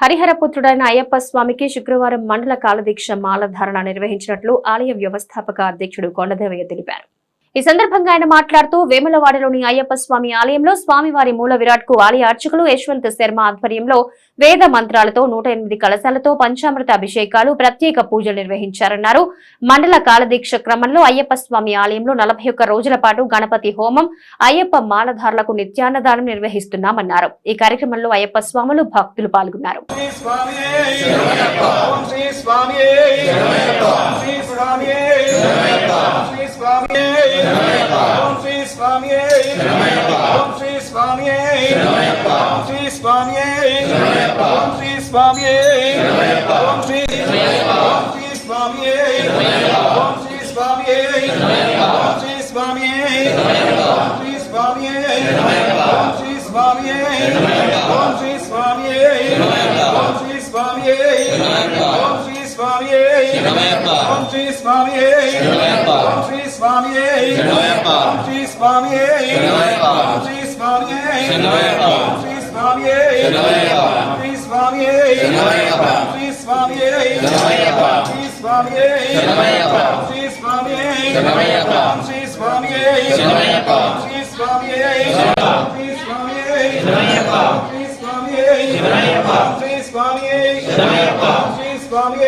హరిహరపుత్రుడైన అయ్యప్ప స్వామికి శుక్రవారం మండల కాలదీక్ష మాలధారణ నిర్వహించినట్లు ఆలయ వ్యవస్థాపక అధ్యక్షుడు కొండదేవయ్య తెలిపారు. ఈ సందర్భంగా ఆయన మాట్లాడుతూ వేములవాడలోని అయ్యప్ప స్వామి ఆలయంలో స్వామివారి మూల విరాట్కు ఆలయ అర్చకులు యశ్వంత్ శర్మ ఆధ్వర్యంలో వేద మంత్రాలతో నూట ఎనిమిది కలశాలతో పంచామృత అభిషేకాలు ప్రత్యేక పూజలు నిర్వహించారన్నారు. మండల కాలదీక్ష క్రమంలో అయ్యప్ప స్వామి ఆలయంలో నలభై ఒక్క రోజుల పాటు గణపతి హోమం అయ్యప్ప మాలధారులకు నిత్యాన్నదానం నిర్వహిస్తున్నామన్నారు. ఈ కార్యక్రమంలో అయ్యప్ప స్వాములు భక్తులు పాల్గొన్నారు. శ్రీ சுவாமியே ஓம் ஸ்ரீ சுவாமியே ஓம் ஸ்ரீ சுவாமியே ஓம் ஸ்ரீ சுவாமியே ஓம் ஸ்ரீ சுவாமியே ஓம் ஸ்ரீ ஓம் ஸ்ரீ சுவாமியே ஓம் ஸ்ரீ சுவாமியே ஓம் ஸ்ரீ சுவாமியே ஓம் ஸ்ரீ சுவாமியே ஓம் ஸ்ரீ சுவாமியே ஓம் ஸ்ரீ சுவாமியே ஓம் ஸ்ரீ சுவாமியே ஓம் స్వామియే ఓం శ్రీ స్వామియే ఓం శ్రీ స్వామియే ఓం శ్రీ స్వామియే ఓం శ్రీ స్వామియే ఓం శ్రీ స్వామియే ఓం శ్రీ స్వామియే ఓం శ్రీ స్వామియే ఓం శ్రీ స్వామియే ఓం శ్రీ స్వామియే ఓం శ్రీ స్వామియే ఓం శ్రీ స్వామియే ఓం శ్రీ స్వామియే ఓం శ్రీ స్వామియే శ్రీ స్వామియే శ్రీ స్వామియే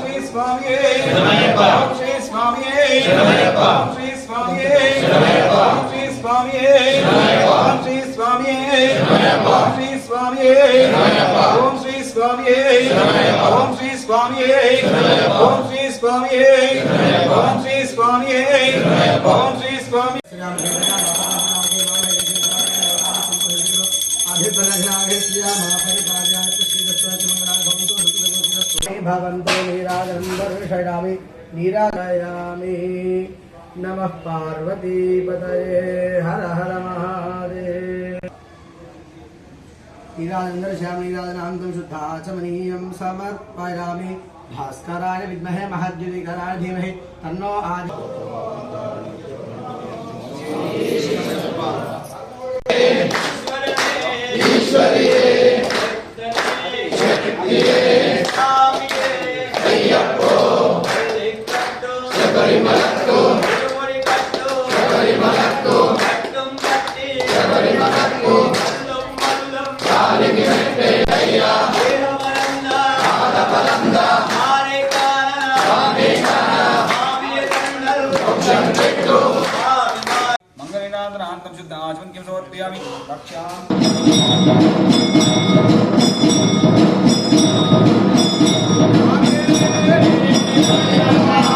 ஸ்ரீ சுவாமியே சரணமையப்பா ஸ்ரீ சுவாமியே சரணமையப்பா ஸ்ரீ சுவாமியே சரணமையப்பா ஸ்ரீ சுவாமியே சரணமையப்பா ஸ்ரீ சுவாமியே சரணமையப்பா ஸ்ரீ சுவாமியே சரணமையப்பா ஓம் ஸ்ரீ சுவாமியே சரணமையப்பா ஓம் ஸ்ரீ சுவாமியே சரணமையப்பா ஓம் ஸ்ரீ சுவாமியே சரணமையப்பா ஓம் ஸ்ரீ சுவாமியே சரணமையப்பா ஓம் ஸ்ரீ சுவாமி अभिप्राय श्रिया महापरिपाल्या श्री दत्ता मंगला भवन्तो नीरागरं दर्शयामि निरागयामि नमः पार्वतीपतये हर हर महादेव। नीराजं दर्शयामि नीराजनान्तं शुद्धाचमनीयं समर्पयामि। भास्कराय विद्महे, महद्युतिकराय धीमहि, तन्नो आदि। మంగళనాథనాంతం శుద్ధ ఆచమన్ కిం సమర్పయామి. రక్షా స్వామి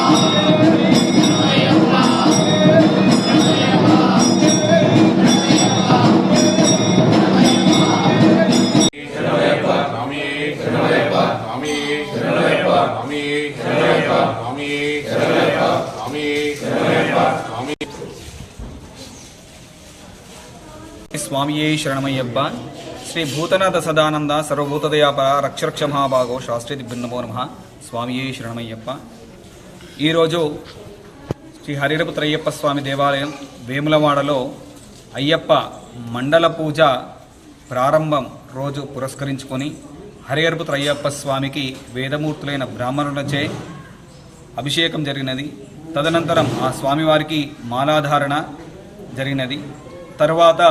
స్వామియే శరణమయ్యప్ప శ్రీ భూతనాథ సదానంద సర్వభూతదయాపర రక్షరక్ష మహాభాగో శాస్త్రీ భిన్నమో నమ స్వామియే శరణమయ్యప్ప. ఈరోజు శ్రీ హరిరపుత్రయ్యప్ప స్వామి దేవాలయం వేములవాడలో అయ్యప్ప మండల పూజ ప్రారంభం రోజు పురస్కరించుకొని హరిహరపుత్రయ్యప్ప స్వామికి వేదమూర్తులైన బ్రాహ్మణులచే అభిషేకం జరిగినది. తదనంతరం ఆ స్వామివారికి మాలాధారణ జరిగినది. తర్వాత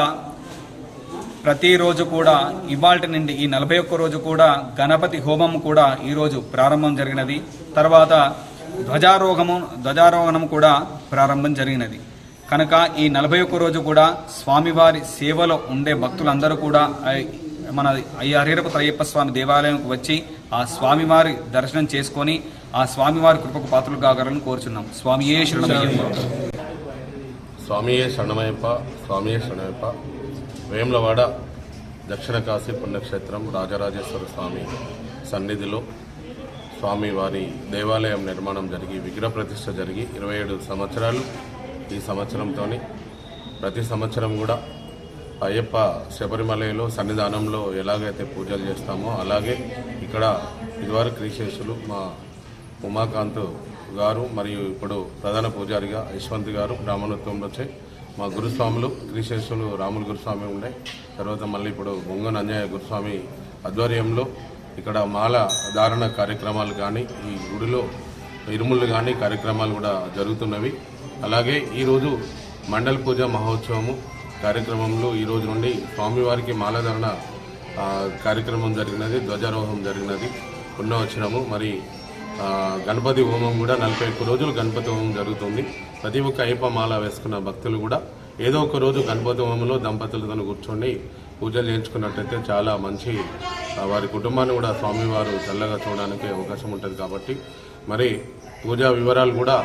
ప్రతిరోజు కూడా ఇవాల్టి నుండి ఈ నలభై ఒక్క రోజు కూడా గణపతి హోమం కూడా ఈరోజు ప్రారంభం జరిగినది. తర్వాత ధ్వజారోహము ధ్వజారోహణం కూడా ప్రారంభం జరిగినది. కనుక ఈ నలభై ఒక్క రోజు కూడా స్వామివారి సేవలో ఉండే భక్తులందరూ కూడా మన అయ్య హరిహరపు అయ్యప్ప స్వామి దేవాలయంకు వచ్చి ఆ స్వామివారి దర్శనం చేసుకొని ఆ స్వామివారి కృపకు పాత్రలు కాగలని కోరుచున్నాం. స్వామియే శరణమయ్యప్ప. స్వామియే శరణమయ్యప్ప స్వామియే శరణమయ్యప్ప. వేములవాడ దక్షిణ కాశీ పుణ్యక్షేత్రం రాజరాజేశ్వర స్వామి సన్నిధిలో స్వామివారి దేవాలయం నిర్మాణం జరిగి విగ్రహ ప్రతిష్ట జరిగి ఇరవై ఏడు సంవత్సరాలు ఈ సంవత్సరంతో ప్రతి సంవత్సరం కూడా అయ్యప్ప శబరిమలలో సన్నిధానంలో ఎలాగైతే పూజలు చేస్తామో అలాగే ఇక్కడ ఇదివరకు క్రీశేషులు మా ఉమాకాంత్ గారు మరియు ఇప్పుడు ప్రధాన పూజారిగా యశ్వంత్ గారు బ్రాహ్మణోత్వంలో వచ్చి మా గురుస్వాములు క్రీశేషులు రాములు గురుస్వామి ఉండే. తర్వాత మళ్ళీ ఇప్పుడు బొంగ నంజయ్య గురుస్వామి ఆధ్వర్యంలో ఇక్కడ మాల ధారణ కార్యక్రమాలు కానీ ఈ గుడిలో ఇరుములు కానీ కార్యక్రమాలు కూడా జరుగుతున్నవి. అలాగే ఈరోజు మండల పూజ మహోత్సవము కార్యక్రమంలో ఈరోజు నుండి స్వామివారికి మాలధారణ కార్యక్రమం జరిగినది ధ్వజారోహం జరిగినది పుణ్యవచనము మరి గణపతి హోమం కూడా నలభై ఒక్క రోజులు గణపతి హోమం జరుగుతుంది. ప్రతి ఒక్క అయ్యప్ప మాల వేసుకున్న భక్తులు కూడా ఏదో ఒక రోజు గణపతి హోమంలో దంపతులతో కూర్చొని పూజలు చేయించుకున్నట్టయితే చాలా మంచి వారి కుటుంబాన్ని కూడా స్వామివారు చల్లగా చూడడానికి అవకాశం ఉంటుంది కాబట్టి మరి పూజా వివరాలు కూడా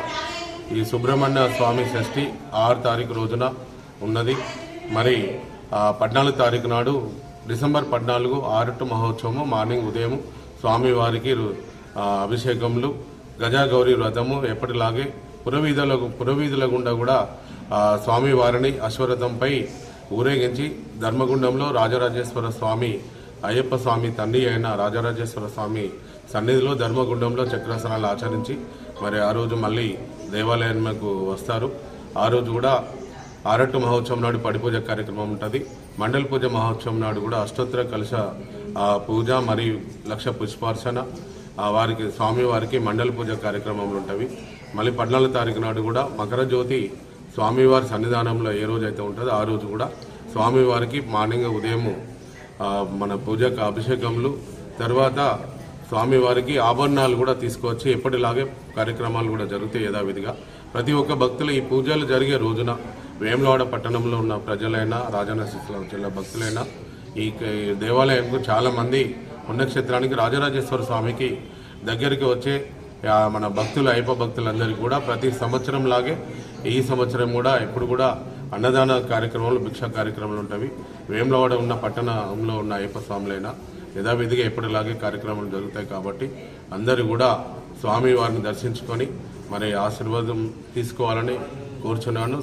ఈ సుబ్రహ్మణ్య స్వామి షష్ఠి ఆరు తారీఖు రోజున ఉన్నది. మరి పద్నాలుగు తారీఖు నాడు డిసెంబర్ పద్నాలుగు ఆరుట్టు మహోత్సవము మార్నింగ్ ఉదయం స్వామివారికి అభిషేకములు గజాగౌరి వ్రతము ఎప్పటిలాగే పురవీధుల పురవీధుల గుండా కూడా స్వామివారిని అశ్వరథంపై ఊరేగించి ధర్మగుండంలో రాజరాజేశ్వర స్వామి అయ్యప్ప స్వామి తండ్రి అయిన రాజరాజేశ్వర స్వామి సన్నిధిలో ధర్మగుండంలో చక్రాసనాలు ఆచరించి మరి ఆ రోజు మళ్ళీ దేవాలయానికి వస్తారు. ఆ రోజు కూడా ఆరట్టు మహోత్సవం నాడు పడిపూజ కార్యక్రమం ఉంటుంది. మండల పూజ మహోత్సవం నాడు కూడా అష్టోత్తర కలశ పూజ మరియు లక్ష పుష్పార్చన వారికి స్వామివారికి మండల పూజ కార్యక్రమాలు ఉంటవి మళ్ళీ పద్నాలుగు తారీఖు నాడు కూడా మకర జ్యోతి స్వామివారి సన్నిధానంలో ఏ రోజు అయితే ఉంటుందో ఆ రోజు కూడా స్వామివారికి మార్నింగ్ ఉదయము మన పూజకు అభిషేకములు తర్వాత స్వామివారికి ఆభరణాలు కూడా తీసుకువచ్చి ఎప్పటిలాగే కార్యక్రమాలు కూడా జరుగుతాయి యథావిధిగా. ప్రతి ఒక్క భక్తులు ఈ పూజలు జరిగే రోజున వేములవాడ పట్టణంలో ఉన్న ప్రజలైనా రాజన్న సిరిసిల్ల భక్తులైనా ఈ దేవాలయంకు చాలామంది పుణ్యక్షేత్రానికి రాజరాజేశ్వర స్వామికి దగ్గరికి వచ్చే మన భక్తులు అయ్యప్ప భక్తులందరికీ కూడా ప్రతి సంవత్సరం లాగే ఈ సంవత్సరం కూడా ఎప్పుడు కూడా అన్నదాన కార్యక్రమాలు భిక్షా కార్యక్రమాలు ఉంటాయి. వేములవాడ ఉన్న పట్టణంలో ఉన్న అయ్యప్ప స్వాములైనా యథావిధిగా ఎప్పటిలాగే కార్యక్రమాలు జరుగుతాయి కాబట్టి అందరూ కూడా స్వామి వారిని దర్శించుకొని మరి ఆశీర్వాదం తీసుకోవాలని కోరుచున్నాను.